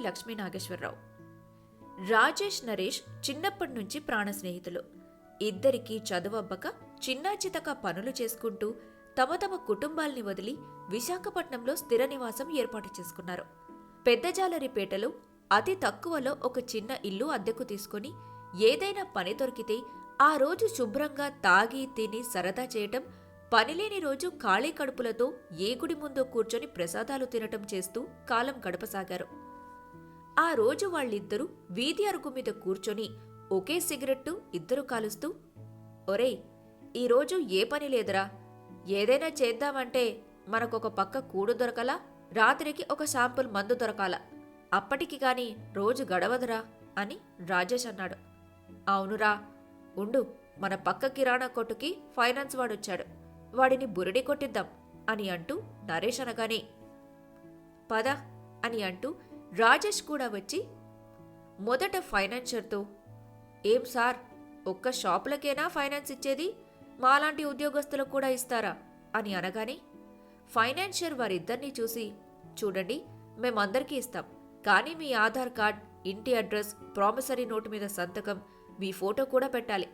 లక్ష్మీ నాగేశ్వరరావు. రాజేష్ నరేష్ చిన్నప్పటి నుంచి ప్రాణ స్నేహితులు. ఇద్దరికీ చదువబ్బక చిన్నాచితక పనులు చేసుకుంటూ తమ తమ కుటుంబాల్ని వదిలి విశాఖపట్నంలో స్థిర నివాసం ఏర్పాటు చేసుకున్నారు. పెద్దజాలరిపేటలో అతి తక్కువలో ఒక చిన్న ఇల్లు అద్దెకు తీసుకొని ఏదైనా పని దొరికితే ఆ రోజు శుభ్రంగా తాగి తిని సరదా చేయటం పనిలేని రోజు ఖాళీ కడుపులతో ఏ గుడి ముందో కూర్చొని ప్రసాదాలు తినటం చేస్తూ కాలం గడపసాగారు. ఆ రోజు వాళ్ళిద్దరూ వీధి అరుగు మీద కూర్చొని ఒకే సిగరెట్టు ఇద్దరు కాలుస్తూ ఒరేయ్ ఈరోజు ఏ పని లేదురా. ఏదైనా చేద్దామంటే మనకొక పక్క కూడు దొరకలా రాత్రికి ఒక శాంపుల్ మందు దొరకాల. అప్పటికి గాని రోజు గడవదురా అని రాజేష్ అన్నాడు. అవునురా ఉండు. మన పక్క కిరాణా కొట్టుకి ఫైనాన్స్ వాడొచ్చాడు. వాడిని బురిడి కొట్టిద్దాం అని అంటూ నరేష్ అనగానే పద అని అంటూ రాజేష్ కూడా వచ్చి మొదట ఫైనాన్షియర్తో ఏం సార్ ఒక్క షాపులకేనా ఫైనాన్స్ ఇచ్చేది? మాలాంటి ఉద్యోగస్తులకు కూడా ఇస్తారా? అని అనగానే ఫైనాన్షియర్ వారిద్దరినీ చూసి చూడండి మేమందరికీ ఇస్తాం కానీ మీ ఆధార్ కార్డ్ ఇంటి అడ్రస్ ప్రామిసరీ నోటు మీద సంతకం మీ ఫోటో కూడా పెట్టాలి.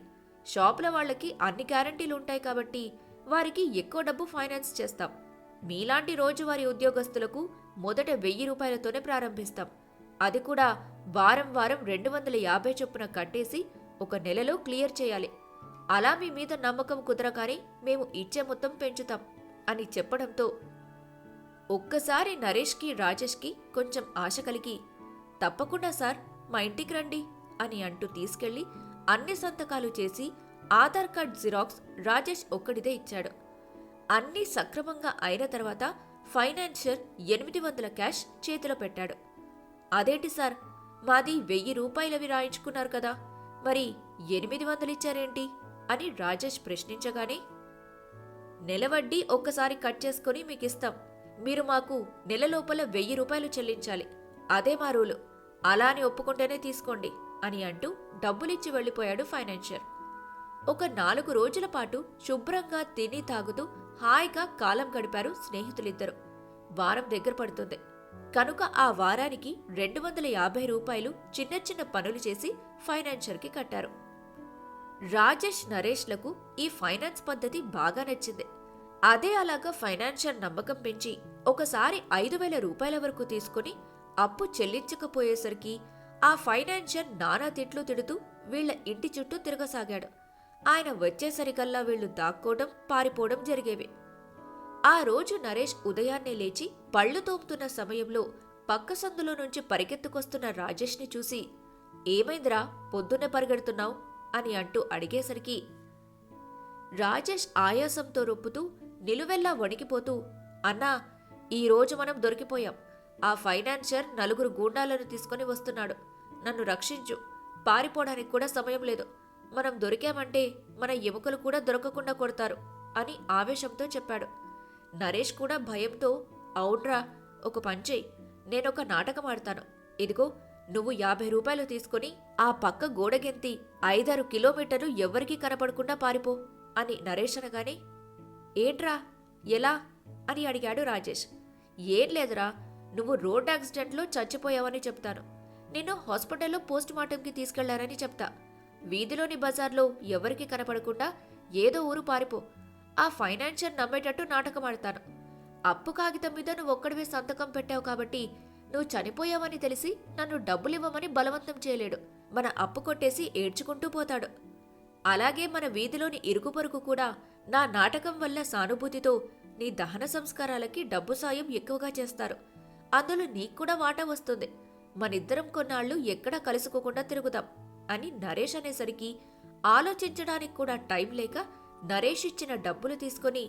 షాపుల వాళ్ళకి అన్ని గ్యారంటీలు ఉంటాయి కాబట్టి వారికి ఎక్కువ డబ్బు ఫైనాన్స్ చేస్తాం. మీలాంటి రోజువారీ ఉద్యోగస్తులకు మొదట వెయ్యి రూపాయలతోనే ప్రారంభిస్తాం. అది కూడా వారం వారం రెండు వందల యాభై చొప్పున కట్టేసి ఒక నెలలో క్లియర్ చేయాలి. అలా మీ మీద నమ్మకం కుదరగానే మేము ఇచ్చే మొత్తం పెంచుతాం అని చెప్పడంతో ఒక్కసారి నరేష్కి రాజేష్కి కొంచెం ఆశ కలిగి తప్పకుండా సార్ మా ఇంటికి రండి అని అంటూ తీసుకెళ్ళి అన్ని సంతకాలు చేసి ఆధార్ కార్డ్ జిరాక్స్ రాజేష్ ఒక్కడిదే ఇచ్చాడు. అన్నీ సక్రమంగా అయిన తర్వాత ఫైనాన్షియర్ ఎనిమిది వందల క్యాష్ చేతిలో పెట్టాడు. అదేంటి సార్? మాది వెయ్యి రూపాయలవి రాయించుకున్నారు కదా. మరి ఎనిమిది వందలు ఇచ్చారేంటి? అని రాజేష్ ప్రశ్నించగానే నెలవడ్డీ ఒక్కసారి కట్ చేసుకుని మీకు ఇస్తాం మీరు మాకు నెల లోపల వెయ్యి రూపాయలు చెల్లించాలి. అదే మా రూలు. అలా అని ఒప్పుకుంటేనే తీసుకోండి అని అంటూ డబ్బులిచ్చి వెళ్ళిపోయాడు ఫైనాన్షియర్. ఒక నాలుగు రోజుల పాటు శుభ్రంగా తిని తాగుతూ హాయిగా కాలం గడిపారు స్నేహితులిద్దరు. వారం దగ్గర పడుతుంది. కనుక ఆ వారానికి రెండు వందల యాభై రూపాయలు చిన్న చిన్న పనులు చేసి ఫైనాన్షియర్కి కట్టారు. రాజేష్ నరేష్లకు ఈ ఫైనాన్స్ పద్ధతి బాగా నచ్చింది. అదే అలాగా ఫైనాన్షియర్ నమ్మకం పెంచి ఒకసారి ఐదు వేల రూపాయల వరకు తీసుకుని అప్పు చెల్లించకపోయేసరికి ఆ ఫైనాన్షియర్ నానా తిట్లు తిడుతూ వీళ్ళ ఇంటి చుట్టూ తిరగసాగాడు. ఆయన వచ్చేసరికల్లా వీళ్ళు దాక్కోవడం పారిపోవడం జరిగేవి. ఆ రోజు నరేష్ ఉదయాన్నే లేచి పళ్ళు తోపుతున్న సమయంలో పక్క సందులో నుంచి పరిగెత్తుకొస్తున్న రాజేష్ని చూసి ఏమైందిరా? పొద్దున్నే పరిగెడుతున్నావు? అని అంటూ అడిగేసరికి రాజేష్ ఆయాసంతో రొప్పుతూ నిలువెల్లా వణికిపోతూ అన్నా ఈరోజు మనం దొరికిపోయాం. ఆ ఫైనాన్షియర్ నలుగురు గూండాలను తీసుకొని వస్తున్నాడు. నన్ను రక్షించు. పారిపోవడానికి కూడా సమయం లేదు. మనం దొరికామంటే మన ఎముకలు కూడా దొరకకుండా కొడతారు అని ఆవేశంతో చెప్పాడు. నరేష్ కూడా భయంతో అవునరా ఒక పంచేయి నేనొక నాటకం ఆడతాను. ఇదిగో నువ్వు యాభై రూపాయలు తీసుకొని ఆ పక్క గోడగెంతి ఐదారు కిలోమీటర్లు ఎవ్వరికీ కనపడకుండా పారిపో అని నరేష్ అనగానే ఏంట్రా? ఎలా? అని అడిగాడు రాజేష్. ఏం లేదురా. నువ్వు రోడ్ యాక్సిడెంట్లో చచ్చిపోయావని చెప్తాను. నిన్ను హాస్పిటల్లో పోస్ట్ మార్టంకి తీసుకెళ్ళారని చెప్తా. వీధిలోని బజార్లో ఎవరికి కనపడకుండా ఏదో ఊరు పారిపో. ఆ ఫైనాన్షియర్ నమ్మేటట్టు నాటకమాడతాను. అప్పు కాగితం మీద నువ్వు ఒక్కడివే సంతకం పెట్టావు కాబట్టి నువ్వు చనిపోయావని తెలిసి నన్ను డబ్బులివ్వమని బలవంతం చేయలేడు. మన అప్పు కొట్టేసి ఏడ్చుకుంటూ పోతాడు. అలాగే మన వీధిలోని ఇరుగు పొరుగు కూడా నా నాటకం వల్ల సానుభూతితో నీ దహన సంస్కారాలకి డబ్బు సాయం ఎక్కువగా చేస్తారు. అందులో నీకు కూడా వాటా వస్తుంది. మనిద్దరం కొన్నాళ్ళు ఎక్కడా కలుసుకోకుండా తిరుగుతాం అని నరేష్ అనేసరికి ఆలోచించడానికి కూడా టైం లేక నరేష్ ఇచ్చిన డబ్బులు తీసుకొని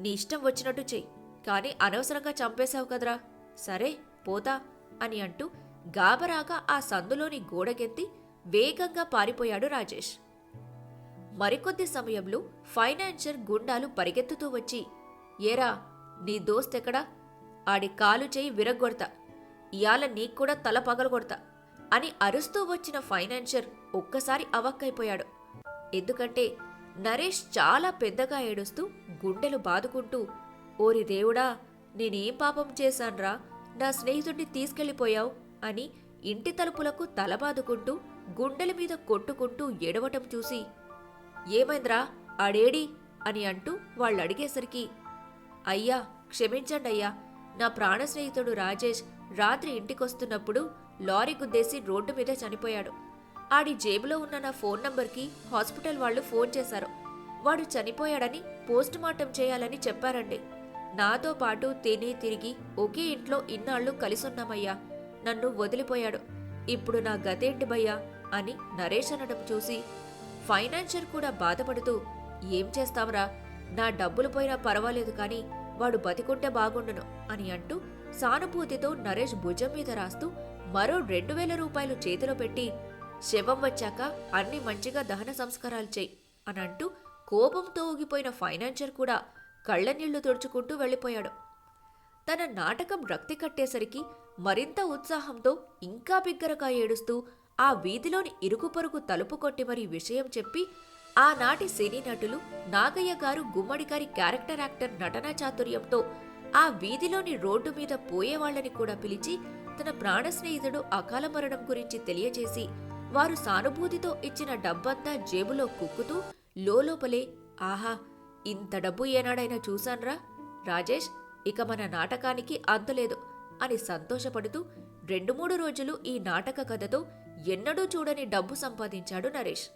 నీ ఇష్టం వచ్చినట్టు చెయ్యి కానీ అనవసరంగా చంపేశావు కదరా సరే పోతా అని అంటూ గాబరాగా ఆ సందులోని గోడకెత్తి వేగంగా పారిపోయాడు రాజేష్. మరికొద్ది సమయంలో ఫైనాన్షియర్ గుండాలు పరిగెత్తుతూ వచ్చి ఏరా నీ దోస్త్ ఎక్కడా ఆడి కాలు చేయి విరగ్గొడతా ఇయాల నీకు కూడా తల పగలగొడతా అని అరుస్తూ వచ్చిన ఫైనాన్షియర్ ఒక్కసారి అవక్కైపోయాడు. ఎందుకంటే నరేష్ చాలా పెద్దగా ఏడుస్తూ గుండెలు బాదుకుంటూ ఓరి దేవుడా నేనేం పాపం చేశాన్రా? నా స్నేహితుడిని తీసుకెళ్ళిపోయావు అని ఇంటి తలుపులకు తలబాదుకుంటూ గుండెల మీద కొట్టుకుంటూ ఏడవటం చూసి ఏమైందిరా? ఆడేడి? అని అంటూ వాళ్ళు అడిగేసరికి అయ్యా క్షమించండి అయ్యా నా ప్రాణ స్నేహితుడు రాజేష్ రాత్రి ఇంటికొస్తున్నప్పుడు లారీ గుద్దేసి రోడ్డు మీద చనిపోయాడు. ఆడి జేబులో ఉన్న నా ఫోన్ నంబర్కి హాస్పిటల్ వాళ్ళు ఫోన్ చేశారు. వాడు చనిపోయాడని పోస్ట్ మార్టం చేయాలని చెప్పారండి. నాతో పాటు తిని తిరిగి ఒకే ఇంట్లో ఇన్నాళ్ళు కలిసున్నామయ్యా. నన్ను వదిలిపోయాడు. ఇప్పుడు నా గతేంటి భయ్యా? అని నరేష్ అనడం చూసి ఫైనాన్షియర్ కూడా బాధపడుతూ ఏం చేస్తాంరా నా డబ్బులు పోయినా పర్వాలేదు కానీ వాడు బతికుంటే బాగుండును అని అంటూ సానుభూతితో నరేష్ భుజం మీద రాస్తూ మరో రెండు వేల రూపాయలు చేతిలో పెట్టి శవం వచ్చాక అన్ని మంచిగా దహన సంస్కారాలు చేయి అని అంటూ కోపంతో ఊగిపోయిన ఫైనాన్షియర్ కూడా కళ్ళనీళ్ళు తుడుచుకుంటూ వెళ్ళిపోయాడు. తన నాటకం రక్తి కట్టేసరికి మరింత ఉత్సాహంతో ఇంకా బిగ్గరగా ఏడుస్తూ ఆ వీధిలోని ఇరుగు పొరుగు తలుపు కొట్టి మరీ విషయం చెప్పి ఆనాటి సినీ నటులు నాగయ్య గారు గుమ్మడి గారి క్యారెక్టర్ యాక్టర్ నటనా చాతుర్యంతో ఆ వీధిలోని రోడ్డు మీద పోయేవాళ్ళని కూడా పిలిచి తన ప్రాణ స్నేహితుడు అకాల మరణం గురించి తెలియజేసి వారు సానుభూతితో ఇచ్చిన డబ్బంతా జేబులో కుక్కుతూ లోలోపలే ఆహా ఇంత డబ్బు ఏనాడైనా చూశాన్రా? రాజేష్ ఇక మన నాటకానికి అంతలేదు అని సంతోషపడుతూ రెండు మూడు రోజులు ఈ నాటక కథతో ఎన్నడూ చూడని డబ్బు సంపాదించాడు నరేష్.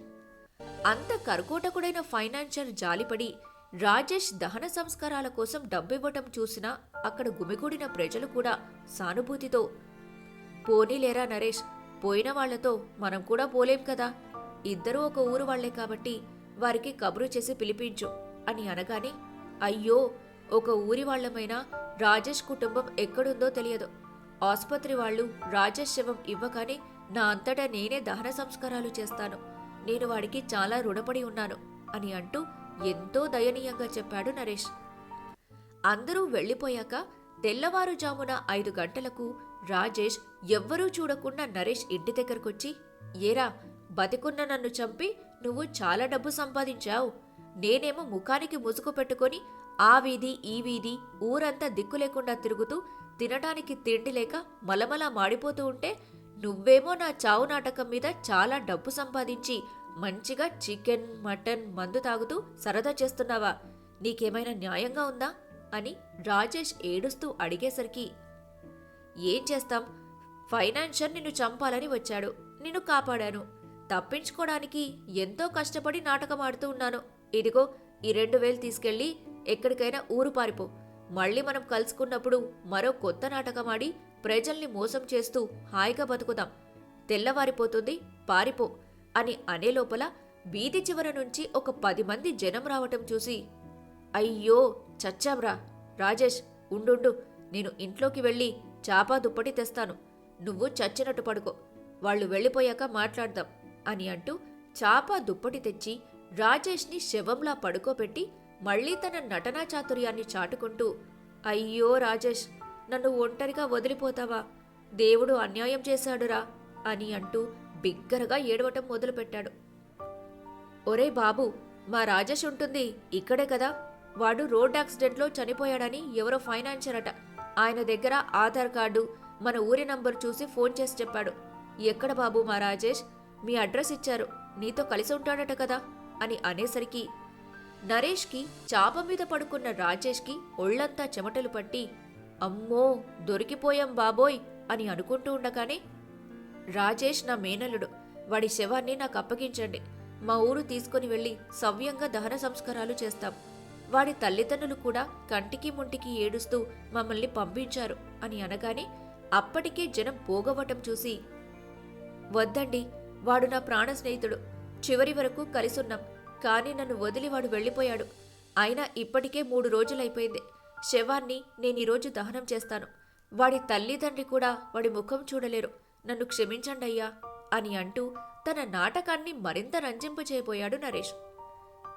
అంత కర్కోటకుడైన ఫైనాన్షియర్ జాలిపడి రాజేష్ దహన సంస్కారాల కోసం డబ్బివ్వటం చూసినా అక్కడ గుమిగూడిన ప్రజలు కూడా సానుభూతితో పోనీలేరా నరేష్? పోయిన వాళ్ళతో మనం కూడా పోలేం కదా. ఇద్దరూ ఒక ఊరు వాళ్ళే కాబట్టి వారికి కబురు చేసి పిలిపించు అని అనగానే అయ్యో ఒక ఊరి వాళ్ళమైన రాజేష్ కుటుంబం ఎక్కడుందో తెలియదు. ఆసుపత్రి వాళ్ళు రాజేష్ శవం ఇవ్వగానే నా అంతటా నేనే దహన సంస్కారాలు చేస్తాను. నేను వాడికి చాలా రుణపడి ఉన్నాను అని అంటూ ఎంతో దయనీయంగా చెప్పాడు నరేష్. అందరూ వెళ్ళిపోయాక తెల్లవారుజామున ఐదు గంటలకు రాజేష్ ఎవ్వరూ చూడకుండా నరేష్ ఇంటి దగ్గరకొచ్చి ఏరా బతికున్న నన్ను చంపి నువ్వు చాలా డబ్బు సంపాదించావు. నేనేమో ముఖానికి ముసుగు పెట్టుకొని ఆ వీధి ఈ వీధి ఊరంతా దిక్కు లేకుండా తిరుగుతూ తినటానికి తిండి లేక మలమలా మాడిపోతూ ఉంటే నువ్వేమో నా చావు నాటకం మీద చాలా డబ్బు సంపాదించి మంచిగా చికెన్ మటన్ మందు తాగుతూ సరదా చేస్తున్నావా? నీకేమైనా న్యాయంగా ఉందా? అని రాజేష్ ఏడుస్తూ అడిగేసరికి ఏం చేస్తాం? ఫైనాన్షియర్ నిన్ను చంపాలని వచ్చాడు. నిన్ను కాపాడాను. తప్పించుకోవడానికి ఎంతో కష్టపడి నాటకం ఆడుతూ ఉన్నాను. ఇదిగో ఈ రెండు వేలు తీసుకెళ్ళి ఎక్కడికైనా ఊరు పారిపో. మళ్ళీ మనం కలుసుకున్నప్పుడు మరో కొత్త నాటకం ఆడి ప్రజల్ని మోసం చేస్తూ హాయిగా బతుకుదాం. తెల్లవారిపోతుంది పారిపో అని అనే లోపల వీధి చివర నుంచి ఒక పది మంది జనం రావటం చూసి అయ్యో చచ్చాబ్రా రాజేష్ ఉండుండు నేను ఇంట్లోకి వెళ్ళి చాపా దుప్పటి తెస్తాను. నువ్వు చచ్చినట్టు పడుకో. వాళ్ళు వెళ్ళిపోయాక మాట్లాడదాం అని అంటూ చాపా దుప్పటి తెచ్చి రాజేష్ని శవంలా పడుకోబెట్టి మళ్ళీ తన నటనా చాతుర్యాన్ని చాటుకుంటూ అయ్యో రాజేష్ నన్ను ఒంటరిగా వదిలిపోతావా? దేవుడు అన్యాయం చేశాడురా అని అంటూ బిగ్గరగా ఏడవటం మొదలుపెట్టాడు. ఒరే బాబు మా రాజేష్ ఉంటుంది ఇక్కడే కదా? వాడు రోడ్ యాక్సిడెంట్లో చనిపోయాడని ఎవరో ఫైనాన్షియర్ అట. ఆయన దగ్గర ఆధార్ కార్డు మన ఊరి నంబర్ చూసి ఫోన్ చేసి చెప్పాడు. ఎక్కడ బాబు మా రాజేష్? మీ అడ్రస్ ఇచ్చారు. నీతో కలిసి ఉంటాడట కదా? అని అనేసరికి నరేష్కి చాప మీద పడుకున్న రాజేష్కి ఒళ్ళంతా చెమటలు పట్టి అమ్మో దొరికిపోయాం బాబోయ్ అని అనుకుంటూ ఉండగానే రాజేష్ నా మేనల్లుడు వాడి శవాన్ని నాకు అప్పగించండి. మా ఊరు తీసుకుని వెళ్ళి సవ్యంగా దహన సంస్కారాలు చేస్తాం. వాడి తల్లిదండ్రులు కూడా కంటికి ముంటికి ఏడుస్తూ మమ్మల్ని పంపించారు అని అనగానే అప్పటికే జనం పోగవటం చూసి వద్దండి వాడు నా ప్రాణ స్నేహితుడు. చివరి వరకు కలిసున్నాం కానీ నన్ను వదిలి వాడు వెళ్ళిపోయాడు. అయినా ఇప్పటికే మూడు రోజులైపోయింది. శవాన్ని నేను ఈరోజు దహనం చేస్తాను. వాడి తల్లిదండ్రి కూడా వాడి ముఖం చూడలేరు. నన్ను క్షమించండి అయ్యా అని అంటూ తన నాటకాన్ని మరింత రంజింపచేయబోయాడు నరేష్.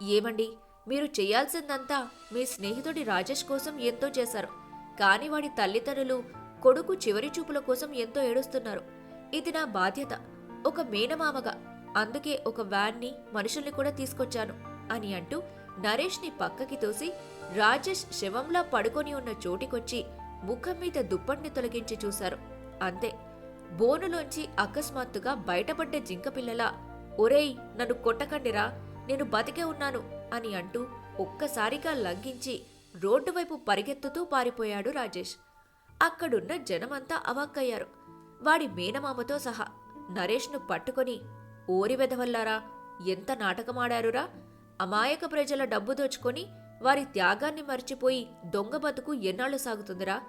ఏమండి మీరు చేయాల్సిందంతా మీ స్నేహితుడి రాజేష్ కోసం ఎంతో చేశారు. కాని వాడి తల్లిదండ్రులు కొడుకు చివరి చూపుల కోసం ఎంతో ఏడుస్తున్నారు. ఇది నా బాధ్యత. ఒక మేనమామగా అందుకే ఒక వ్యాన్ని మనుషుల్ని కూడా తీసుకొచ్చాను అని అంటూ నరేష్ని పక్కకి తోసి రాజేష్ శవంలా పడుకొని ఉన్న చోటికొచ్చి ముఖం మీద దుప్పటిని తొలగించి చూశారు. అంతే. బోనులోంచి అకస్మాత్తుగా బయటపడ్డ జింకపిల్లలా ఒరేయ్ నన్ను కొట్టకండిరా. నేను బతికే ఉన్నాను. అని అంటూ ఒక్కసారిగా లంఘించి రోడ్డు వైపు పరిగెత్తుతూ పారిపోయాడు రాజేష్. అక్కడున్న జనమంతా అవాక్కయ్యారు. వాడి మేనమామతో సహా నరేష్ను పట్టుకొని ఓరి వెధవల్లారా ఎంత నాటకమాడారురా? అమాయక ప్రజల డబ్బు దోచుకొని వారి త్యాగాన్ని మర్చిపోయి దొంగ బతుకు ఎన్నాళ్ళు సాగుతుందిరా?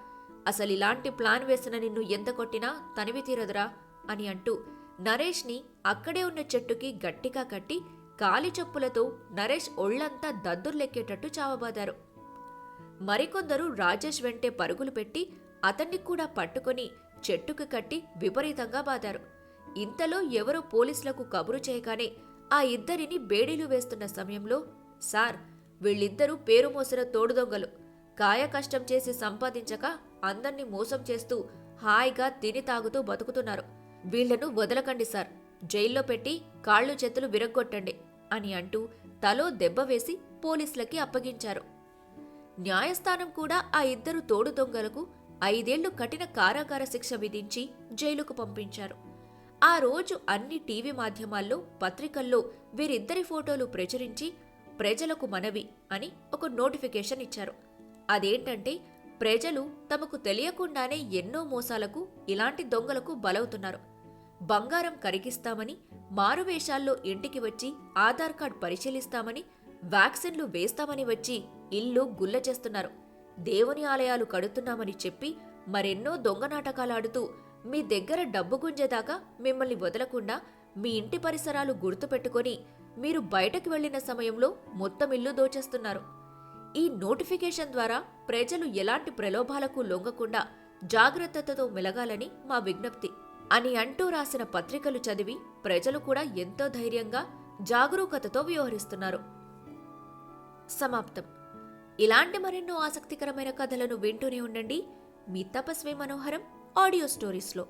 అసలు ఇలాంటి ప్లాన్ వేసిన నిన్ను ఎంత కొట్టినా తనివి తీరదురా? అని అంటూ నరేష్ని అక్కడే ఉన్న చెట్టుకి గట్టిగా కట్టి కాలి చెప్పులతో నరేష్ ఒళ్ళంతా దద్దుర్లెక్కేటట్టు చావబాదారు. మరికొందరు రాజేష్ వెంటే పరుగులు పెట్టి అతన్ని కూడా పట్టుకొని చెట్టుకు కట్టి విపరీతంగా బాదారు. ఇంతలో ఎవరో పోలీసులకు కబురు చేయగానే ఆ ఇద్దరిని బేడీలు వేస్తున్న సమయంలో సార్ వీళ్ళిద్దరూ పేరు మోసిన కాయ కష్టం చేసి సంపాదించక అందర్నీ మోసం చేస్తూ హాయిగా తిని తాగుతూ బతుకుతున్నారు. వీళ్ళను వదలకండి సార్. జైల్లో పెట్టి కాళ్ళు చేతులు విరగ్గొట్టండి అని అంటూ తలో దెబ్బ వేసి పోలీసులకి అప్పగించారు. న్యాయస్థానం కూడా ఆ ఇద్దరు తోడు దొంగలకు ఐదేళ్ళు కఠిన కారాగార శిక్ష విధించి జైలుకు పంపించారు. ఆ రోజు అన్ని టీవీ మాధ్యమాల్లో పత్రికల్లో వీరిద్దరి ఫోటోలు ప్రచురించి ప్రజలకు మనవి అని ఒక నోటిఫికేషన్ ఇచ్చారు. అదేంటంటే ప్రజలు తమకు తెలియకుండానే ఎన్నో మోసాలకు ఇలాంటి దొంగలకు బలవుతున్నారు. బంగారం కరిగిస్తామని మారువేషాల్లో ఇంటికి వచ్చి ఆధార్ కార్డ్ పరిశీలిస్తామని వ్యాక్సిన్లు వేస్తామని వచ్చి ఇల్లు గుల్ల చేస్తున్నారు. దేవుని ఆలయాలు కడుతున్నామని చెప్పి మరెన్నో దొంగ నాటకాలాడుతూ మీ దగ్గర డబ్బు గుంజేదాకా మిమ్మల్ని వదలకుండా మీ ఇంటి పరిసరాలు గుర్తుపెట్టుకొని మీరు బయటకు వెళ్ళిన సమయంలో మొత్తం ఇల్లు దోచేస్తున్నారు. ఈ నోటిఫికేషన్ ద్వారా ప్రజలు ఎలాంటి ప్రలోభాలకు లొంగకుండా జాగ్రత్తతో మెలగాలని మా విజ్ఞప్తి. అని అంటూ రాసిన పత్రికలు చదివి ప్రజలు కూడా ఎంతో ధైర్యంగా జాగరూకతతో వ్యవహరిస్తున్నారు. సమాప్తం. ఇలాంటి మరెన్నో ఆసక్తికరమైన కథలను వింటూనే ఉండండి. మీ తపస్వి మనోహరం ఆడియో స్టోరీస్లో.